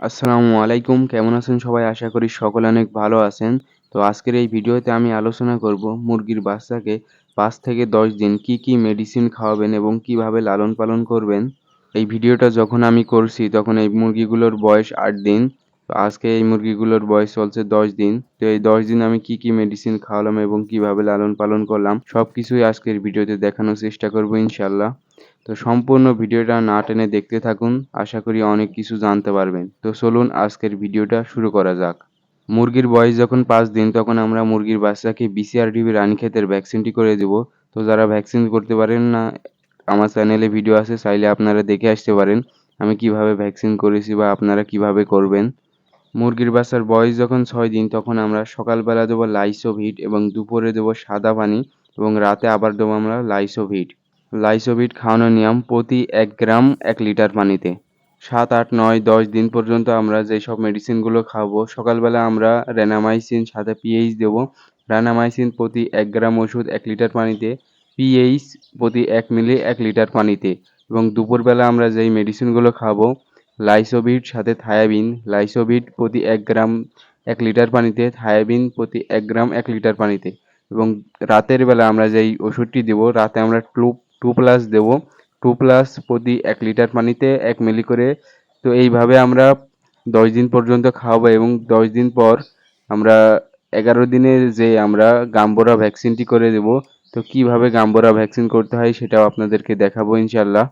আসসালামু আলাইকুম। কেমন আছেন সবাই? আশা করি সকলে অনেক ভালো আছেন। তো আজকের এই ভিডিওতে আমি আলোচনা করব মুরগির বাচ্চাকে পাঁচ থেকে দশ দিন কি কি মেডিসিন খাওয়াবেন এবং কীভাবে লালন পালন করবেন। এই ভিডিওটা যখন আমি করছি, তখন এই মুরগিগুলোর বয়স আট দিন। তো আজকে এই মুরগিগুলোর বয়স চলছে দশ দিন। তো এই দশ দিন আমি কি কি মেডিসিন খাওয়ালাম এবং কীভাবে লালন পালন করলাম সব কিছুই আজকের ভিডিওতে দেখানোর চেষ্টা করব ইনশাল্লাহ তো সম্পূর্ণ ভিডিওটা না টেনে দেখতে থাকুন, আশা করি অনেক কিছু জানতে পারবেন। তো চলুন আজকের ভিডিওটা শুরু করা যাক। মুরগির বয়স যখন পাঁচ দিন, তখন আমরা মুরগির বাচ্চাকে বিসিআরডিবি রানীক্ষেতের ভ্যাকসিনটি করে দেব। তো যারা ভ্যাকসিন করতে পারেন না, আমার চ্যানেলে ভিডিও আছে, চাইলে আপনারা দেখে আসতে পারেন আমি কীভাবে ভ্যাকসিন করেছি বা আপনারা কীভাবে করবেন। মুরগির বাচ্চার বয়স যখন ছয় দিন, তখন আমরা সকালবেলা দেবো লাইসোভিট এবং দুপুরে দেবো সাদা পানি এবং রাতে আবার দেবো আমরা লাইসোভিট লাইসোভিট খাওয়ানোর নিয়ম, প্রতি এক গ্রাম এক লিটার পানিতে। সাত, আট, নয়, দশ দিন পর্যন্ত আমরা যেসব মেডিসিনগুলো খাব, সকালবেলা আমরা রেনামাইসিন, সাথে পিএইচ দেব। রেনামাইসিন প্রতি এক গ্রাম ওষুধ এক লিটার পানিতে, পিএইচ প্রতি এক মিলি এক লিটার পানিতে এবং দুপুরবেলা আমরা যেই মেডিসিনগুলো খাব লাইসোভিট সাথে থায়াবিন লাইসোভিট প্রতি এক গ্রাম এক লিটার পানিতে, থায়াবিন প্রতি এক গ্রাম এক লিটার পানিতে এবং রাতের বেলা আমরা যেই ওষুধটি দেবো, রাতে আমরা টু টু প্লাস দেবো। টু প্লাস প্রতি এক লিটার পানিতে এক মিলি করে। তো এইভাবে আমরা দশ দিন পর্যন্ত খাওয়াবো এবং দশ দিন পর আমরা এগারো দিনের যে আমরা গাম্বোরা ভ্যাকসিনটি করে দেব, তো কীভাবে গাম্বোরা ভ্যাকসিন করতে হয় সেটাও আপনাদেরকে দেখাবো ইনশাল্লাহ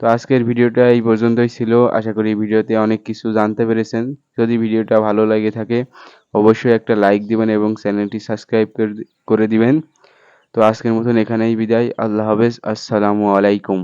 তো আজকের ভিডিওটা এই পর্যন্তই ছিল। আশা করি ভিডিওতে অনেক কিছু জানতে পেরেছেন। যদি ভিডিওটা ভালো লাগে থাকে, অবশ্যই একটা লাইক দিবেন এবং চ্যানেলটি সাবস্ক্রাইব করে দিবেন। তো আজকের মতন এখানেই বিদায়। আল্লাহ হাফেজ। আসসালামু আলাইকুম।